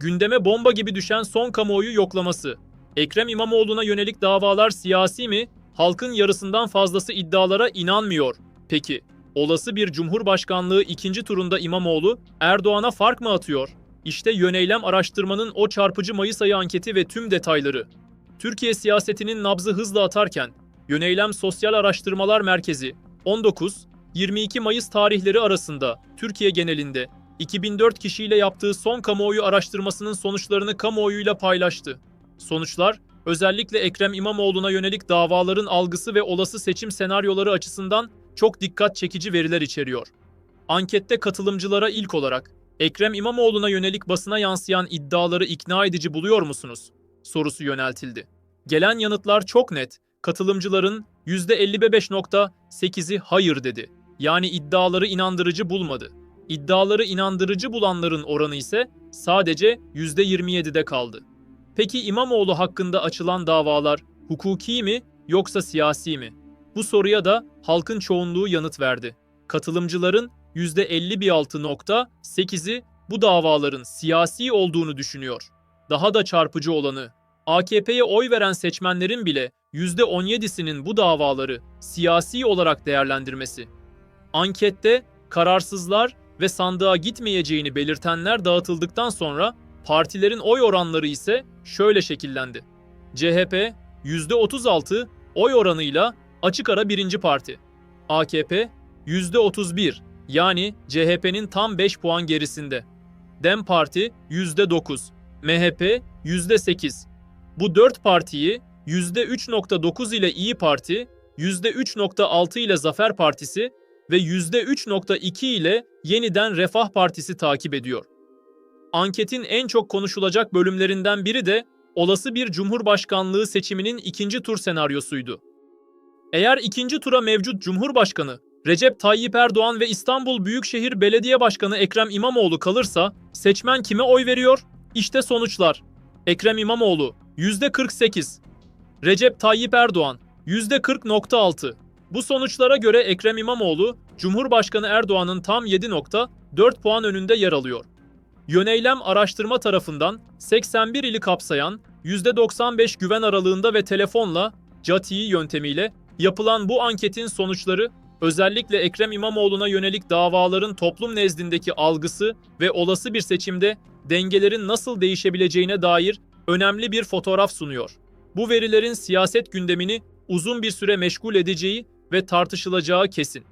Gündeme bomba gibi düşen son kamuoyu yoklaması. Ekrem İmamoğlu'na yönelik davalar siyasi mi? Halkın yarısından fazlası iddialara inanmıyor. Peki, olası bir cumhurbaşkanlığı ikinci turunda İmamoğlu, Erdoğan'a fark mı atıyor? İşte yöneylem araştırmanın o çarpıcı Mayıs ayı anketi ve tüm detayları. Türkiye siyasetinin nabzı hızla atarken, Yöneylem Sosyal Araştırmalar Merkezi 19-22 Mayıs tarihleri arasında Türkiye genelinde 2004 kişiyle yaptığı son kamuoyu araştırmasının sonuçlarını kamuoyuyla paylaştı. Sonuçlar, özellikle Ekrem İmamoğlu'na yönelik davaların algısı ve olası seçim senaryoları açısından çok dikkat çekici veriler içeriyor. Ankette katılımcılara ilk olarak Ekrem İmamoğlu'na yönelik basına yansıyan iddiaları ikna edici buluyor musunuz? sorusu yöneltildi. Gelen yanıtlar çok net. Katılımcıların %55.8'i hayır dedi. Yani iddiaları inandırıcı bulmadı. İddiaları inandırıcı bulanların oranı ise sadece %27'de kaldı. Peki İmamoğlu hakkında açılan davalar hukuki mi yoksa siyasi mi? Bu soruya da halkın çoğunluğu yanıt verdi. Katılımcıların %56.8'i bu davaların siyasi olduğunu düşünüyor. Daha da çarpıcı olanı, AKP'ye oy veren seçmenlerin bile %17'sinin bu davaları siyasi olarak değerlendirmesi. Ankette kararsızlar ve sandığa gitmeyeceğini belirtenler dağıtıldıktan sonra partilerin oy oranları ise şöyle şekillendi. CHP %36 oy oranıyla açık ara birinci parti. AKP %31 yani CHP'nin tam 5 puan gerisinde. DEM Parti %9, MHP %8. Bu 4 partiyi %3.9 ile İyi Parti, %3.6 ile Zafer Partisi ve %3.2 ile Yeniden Refah Partisi takip ediyor. Anketin en çok konuşulacak bölümlerinden biri de olası bir cumhurbaşkanlığı seçiminin ikinci tur senaryosuydu. Eğer ikinci tura mevcut Cumhurbaşkanı Recep Tayyip Erdoğan ve İstanbul Büyükşehir Belediye Başkanı Ekrem İmamoğlu kalırsa seçmen kime oy veriyor? İşte sonuçlar. Ekrem İmamoğlu %48, Recep Tayyip Erdoğan %40.6. Bu sonuçlara göre Ekrem İmamoğlu, Cumhurbaşkanı Erdoğan'ın tam 7.4 puan önünde yer alıyor. Yöneylem araştırma tarafından 81 ili kapsayan %95 güven aralığında ve telefonla CATİ yöntemiyle yapılan bu anketin sonuçları özellikle Ekrem İmamoğlu'na yönelik davaların toplum nezdindeki algısı ve olası bir seçimde dengelerin nasıl değişebileceğine dair önemli bir fotoğraf sunuyor. Bu verilerin siyaset gündemini uzun bir süre meşgul edeceği ve tartışılacağı kesin.